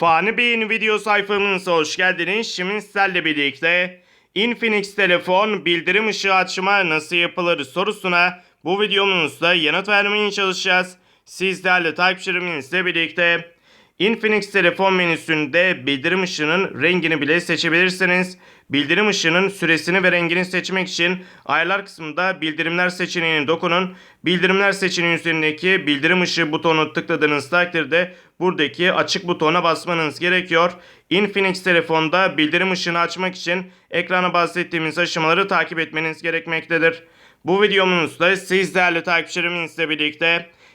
Fani Bey'in video sayfamıza hoş geldiniz. Şimdi sizlerle birlikte Infinix telefon bildirim ışığı açma nasıl yapılır sorusuna bu videomuzda yanıt vermeye çalışacağız. Siz değerli takipçilerimizle birlikte Infinix telefon menüsünde bildirim ışığının rengini bile seçebilirsiniz. Bildirim ışığının süresini ve rengini seçmek için ayarlar kısmında bildirimler seçeneğine dokunun. Bildirimler seçeneği üzerindeki bildirim ışığı butonunu tıkladığınız takdirde buradaki açık butona basmanız gerekiyor. Infinix telefonda bildirim ışığını açmak için ekrana bahsettiğimiz aşamaları takip etmeniz gerekmektedir. Bu videomuzda siz değerli takipçilerimizle birlikte